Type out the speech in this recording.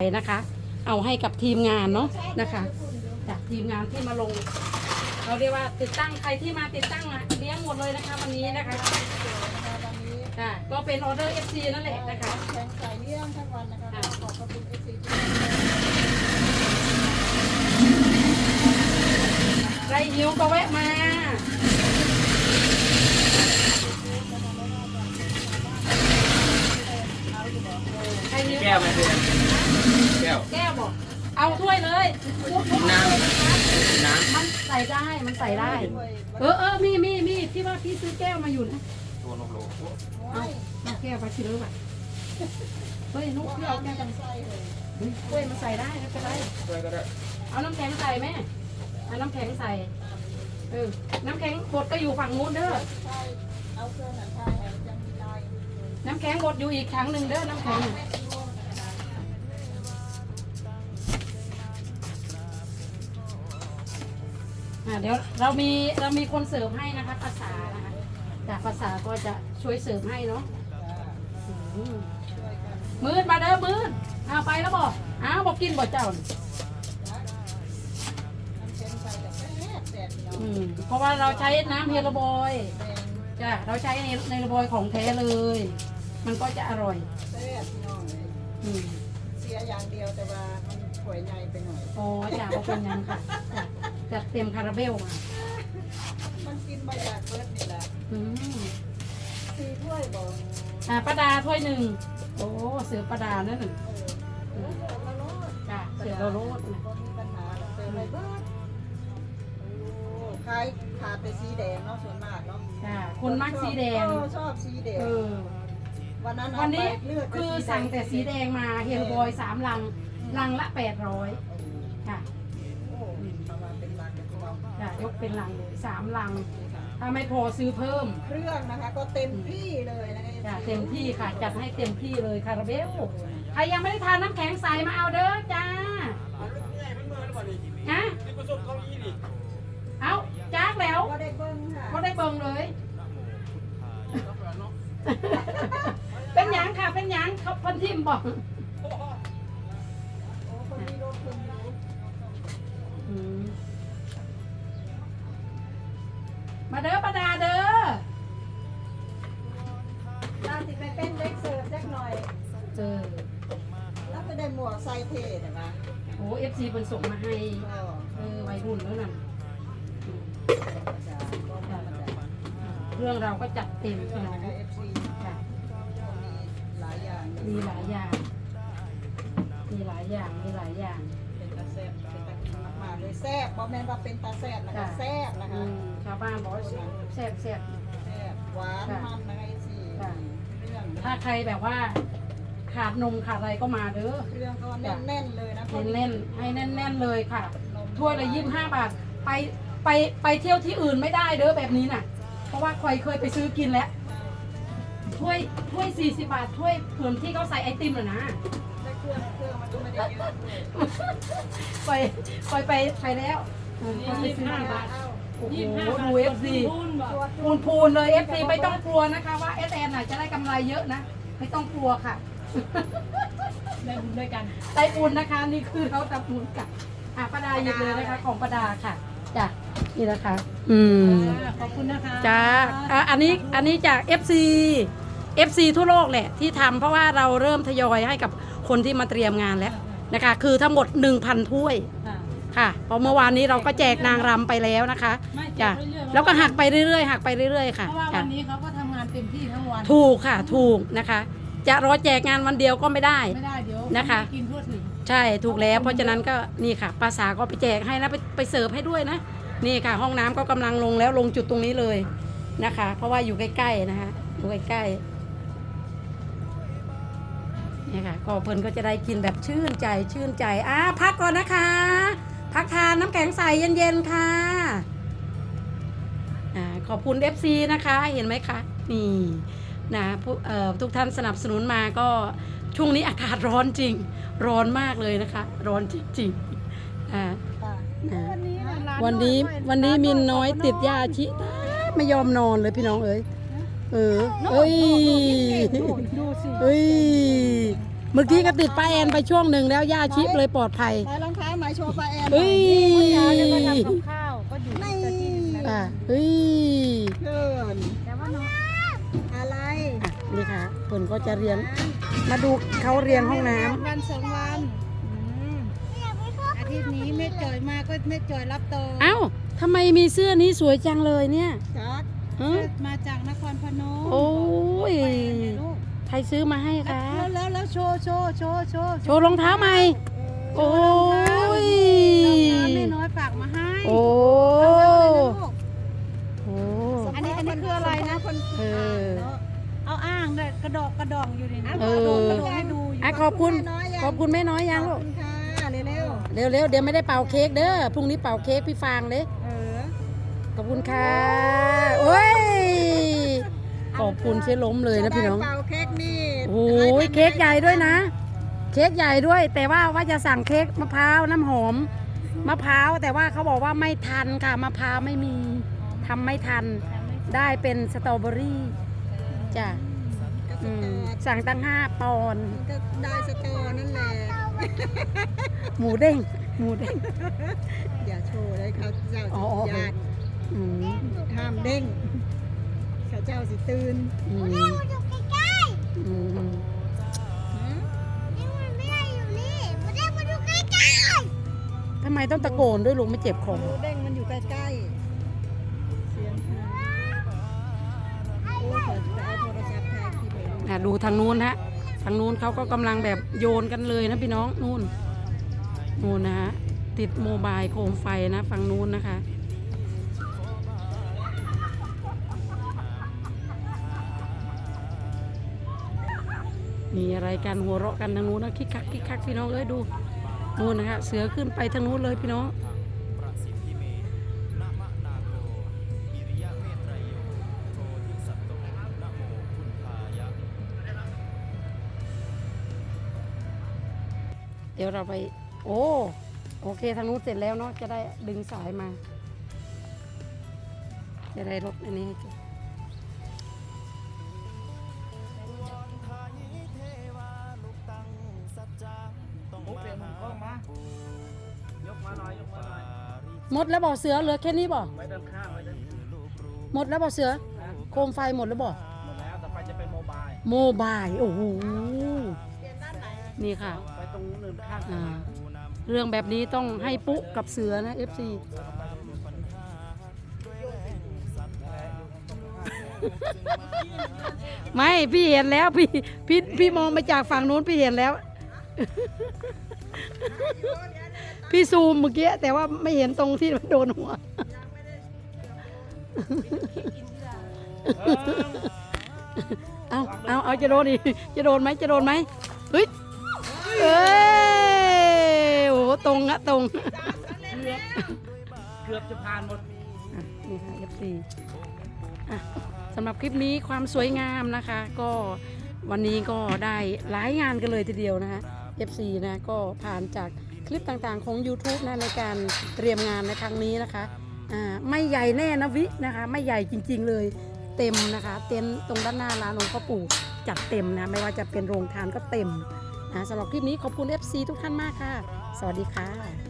ไปนะคะ เอาให้กับทีมงานเนาะนะคะจากทีมงานที่มาลงเราเรียกว่าติดตั้งใครที่มาติดตั้งอะเลี้ยงหมดเลยนะคะวันนี้นะคะวันนี้ค่ะก็เป็นออเดอร์ FC นั่นแหละนะคะแข่งสายเลี้ยงทั้งวันนะคะขอบพระคุณเอซีทุกใครหิวก็แวะมาใครหิวแก้วไหมเพื่อนแก้ วแก้วบอกเอาถ้วยเลยทุกทุกน้ำเลยนะคะน้มันใส่ได้มันใส่ได้ เออเออมีมีมีพี่ว่าพี่ซื้อแก้วมาอยู่นะำตัวนกโลเอาเอาแก้วไปชิลเลยว่ะเฮ้ยนุ๊กพี่เราเอาแก้แก้วกันไส้เลยเฮ้ยถ้วยมันใส่ได้ไม่เป็นไรช่วยก็ได้เอาน้ำแข็งใส่ไหมเอาน้ำแข็งใส่เออน้ำแข็งบดก็อยู่ฝั่งนู้นเด้อใช่เอาเครื่องนั้นใช่ยังมีลายน้ำแข็งบดอยู่อีกถังหนึ่งเด้อน้ำแข็ง อะเดี๋ยวเรามีเรามีคนเสิร์ฟให้นะคะภาษานะคะจากภาษาก็จะช่วยเสิร์ฟให้เนาะอืมมืดมาเด้อมืดเอาไปแล้วบอกอ้าวบอกกินบ่เจ้าน่ะน้ำเค็มใส่แต่แซ่บแซ่บพี่น้องอืมเพราะว่าเราใช้น้ำเฮลโบอยจ้ะเราใช้ในในระบอยของแท้เลย มันก็จะอร่อยอืมเสียอย่างเดียวแต่ว่ามัน วยใหญ่ไปหน่อยโอ้จ้ะเอาเป็นยังค่ะจ้ะจัดเต็มคาราเบลมามันกินมาจากเบิร์ดนี่แหละอืมสี่ถ้วยบอกอ่าป้าดาถ้วยหนึ่งโอ้เสือป้าดานั่นน่ะเออเออเสือละโลดจ้ะเสือโลโลดนะก็มีปัญหาเราเติมไปเบิร์ดโอ้ขายขาดแต่สีแดงเนาะส่วนมากเนาะจ้ะคนมักสีแดงเออชอบสีแดงเออ วันนั้นเอาวันนี้ไปเลือกคือสั่งแต่สีแดงมาเฮลโบอยสามลัง ลังละแปดร้อยค่ะโอ้ประมาณเป็นลังเป็นกล่องจ้ะยกเป็นลังเลยสามลัง ถ้าไม่พอซื้อเพิ่ม เครื่องนะคะก็เต็มที่เลยนะจ้ะเต็มที่ค่ะ จัดให้เต็มที่เลยคาราเบลใครยังไม่ได้ทานน้ำแข็งใสมาเอาเด้อจ้าฮะเอาจ้ากแล้วก็ได้เบิ้งค่ะก็ได้เบิ่งเลย เป็นหยังค่ะเป็นหยังเขาคนทิมบอก มมาเด้อประดาเด้อน่าสิไปเป็นเล็กเสิร์ฟจักหน่อย เจอ แล้วไปได้หมวกใส่เท่แต่ว่าโอ้เอฟซีเป็นส่งมาให้ก็เออวัยรุ่นแล้วนั่นอืมจะก็ธรรมดาเครื่องเราก็จัดเต็มเครื่พี่องน้องนะคะ FC ค่ะมีหลายอย่าง มีหลายอย่าง มีหลายอย่างมีหลายอย่างเป็นตาแซ่บเป็นตากินมากๆเลยแซ่บบ่แม่นว่าเป็นตาแซ่บนะคะแซ่บนะคะอืมชาวบ้านบอกว่าแซ่บแซ่บ แซ่บหวานมันนะคะ FC ค่ะ เครื่องถ้าใครแบบว่า ขาดนมขาดอะไรก็มาเด้อเครื่องก็แน่นๆเลยนะเน้นๆให้แน่น ๆเลยค่ะ ถ้วยละยี่สิบห้าบาท ไปไปไปเที่ยวที่อื่นไม่ได้เด้อแบบนี้น่ะ เพราะว่าคอยเคยไปซื้อกินแล้ว ถ้วยถ้วยสี่สิบบาทถ้วยเหมือนที่เขาใส่ไอติมเหรอนะได้เครื่องเครื่องมันก็ไม่ได้เยอะด้วยไปไปไปไปแล้วเออเขาไปซื้อที่บ้านโอ้โหดูเอฟซีปูนพูนเลยเอฟซีไม่ต้องกลัวนะคะว่าเอสแอนน่ะจะได้กำไรเยอะนะ ไม่ต้องกลัวค่ะได้บุญด้วยกันไตอุ่นนะคะ นี่คือเราทำบุญกับอะประดาหยิบเลยนะคะของประดาค่ะจ้ะ นี่นะคะอืมขอบคุณนะคะจ้าอะอันนี้อันนี้จาก FC FC ทั่วโลกแหละที่ทำเพราะว่าเราเริ่มทยอยให้กับคนที่มาเตรียมงานแล้วนะคะ คือทั้งหมด 1,000 ถ้วยค่ะค่ะเพราะเมื่อวานนี้เราก็แจกนางรำไปแล้วนะคะไม่แจจ้ะกเรื่อยๆแล้วก็หักไปเรื่อยๆหักไปเรื่อยๆค่ะเพราะว่าจ้ะวันนี้เขาก็ทำงานเต็มที่ทั้งวันถูกค่ะถูกนะคะ จะรอแจกงานวันเดียวก็ไม่ได้ไม่ได้เดี๋ยวนะคะไม่กินทั่วถึงใช่ถูกแล้วเพราะฉะนั้นก็นี่ค่ะภาษาก็ไปแจกให้นะไปไปเสิร์ฟให้ด้วยนะ นี่ค่ะห้องน้ำก็กำลังลงแล้วลงจุดตรงนี้เลยนะคะ เพราะว่าอยู่ใกล้ๆนะคะอยู่ใกล้ๆนี่ค่ะก็เพิ่นก็จะได้กินแบบชื่นใจชื่นใจอะพักก่อนนะคะ พักทานน้ำแข็งใสเย็นๆค่ะอ่าขอบคุณ FC นะคะเห็นไหมคะนี่นะทุกท่านสนับสนุนมาก็ช่วงนี้อากาศร้อนจริง ร้อนมากเลยนะคะ ร้อนจริงๆอ่าวันนี้ะร้า วันนี้อยวันนี้มินน้อยติดยาชิไม่ยอมนอนเลยพี่น้องเอ้ยเออเอ้ยดูดูสิเอ้ยเมื่อกี้ก็ติดป้าแอนไปช่วงหนึ่งแล้วย่าชิปเลยปลอดภัยไหนรองเท้าไหมโชว์ปลาแอนหน่เฮ้ยยายจะมาทำกับข้าวก็อยู่ที่ที่นั่นแหละอะเฮ้ยเกินแต่ว่าน้องอะไรอะนี่ค่ะเพิ่นก็จะเรียนมาดูเขาเรียนห้องน้ำวันสองวันอืมอา ทิตย์นี้แม่จอยมาก็แม่จอยรับต่อเอ้าทำไมมีเสื้อนี้สวยจังเลยเนี่ยชักฮะมาจากนครพนมโอ้ยไปเนี่ยลูกใครซื้อมาให้คะแล้วแล้วแล้วโชว์โชว์โชว์โชว์โชว์รองเท้าใหม่โอ้ยรองเท้าแม่น้อยฝากมาให้ โอ้เอาเลยนะลูกโหอันนี้อันนี้คืออะไรนะคนเออเนาะเอาอ้างเลยกระดอกกระดองอยู่นี่นะเออกระดกให้ดูอยู่อะขอบคุณ ขอบคุณแม่น้อยยังขลูอบกคุณค่ะ เร็วเร็วๆเดี๋ยวไม่ได้เป่าเค้กเด้อพรุ่งนี้เป่าเค้กพี่ฟางเด้ๆเออขอบคุณค่ะโอ้ยขอบคุณเชล้มเลยนะพี่น้องจะได้เป่าเค้กนี่โอ้ยเค้กใหญ่ด้วยนะ เค้กใหญ่ด้วย แต่ว่าว่าจะสั่งเค้กมะพร้าวน้ำหอมมะพร้าวแต่ว่าเขาบอกว่าไม่ทันค่ะมะพร้าวไม่มีทำไม่ทัน ได้เป็นสตรอเบอรี่จ้ะก็สอืตมอสั่งตั้งห้าปอนด์ก็ได้สตอนั่นแหละ หมูเด้ง หมูเด้ง อย่าโชว์เลยเขาเจ้าอ๋อ สิญาติอืมห้ามเด้งเขาเจ้าสิตื่นอืมอืมหืมทำไมต้องตะโกนด้วยลุงไม่เจ็บคอหมูเด้งมันอยู่ใกล้ๆเสียงค่ะโอ้ยขอจะเอาโทรศัพท์ถ่ายคลิปให้ดูอะดูทางนู้นฮะทางนู้นเขาก็กำลังแบบโยนกันเลยนะพี่น้องนู่นนู่นนะฮะติดโมบายโคมไฟนะฝั่งนู้นนะคะ มีอะไรกันหัวเราะกันทางนู้นนะคิกคักคิกคักพี่น้องเอ้ยดูนู่นนะคะเสือขึ้นไปทางนู้นเลยพี่น้อง เดี๋ยวเราไป โอ้โอเคทางนู้นเสร็จแล้วเนาะจะได้ดึงสายมา จะได้รถอันนี้ให้เจอมุกเปลี่ยนมุมกล้องมายกมาหน่อยยกมาหน่อยหมดแล้วบ่เสือเหลือแค่นี้บ่ไว้ด้านข้างไว้ด้านหมดแล้วบ่เสือโคมไฟหมดแล้วบ่หมดแล้วต่อไปจะเป็นโมบาย โมบายโอ้โหนี่ค่ะไปต รงนู้นหนึ่งข้างอ่าเรื่องแบบนี้ต้องให้ปุ๊กับเสือนะ FC ไม่พี่เห็นแล้วพี่พี่พี่มองไปจากฝั่งนู้นพี่เห็นแล้ว พี่ซูมเมื่อกี้แต่ว่าไม่เห็นตรงที่มันโดนหัว เอาเอาเอาจะโดนอีกจะโดนไหมจะโดนไหมเฮ้ย เอ้ยโอ้โหตรงอะตรงเกือบจะผ่านหมด อะนี่ค่ะ F4 อะสำหรับคลิปนี้ความสวยงามนะคะ ก็วันนี้ก็ได้หลายงานกันเลยทีเดียวนะคะ F4 นะก็ผ่านจากคลิปต่างๆของ YouTube นะในการเตรียมงานในครั้งนี้นะคะอ่าไม่ใหญ่แน่นะวินะคะ ไม่ใหญ่จริงๆเลยเต็มนะคะ เต็นท์ตรงด้านหน้าร้านหลวงพ่อปู่จัดเต็มนะไม่ว่าจะเป็นโรงทานก็เต็ม นะสำหรับคลิปนี้ขอบคุณ FC ทุกท่านมากค่ะ สวัสดีค่ะ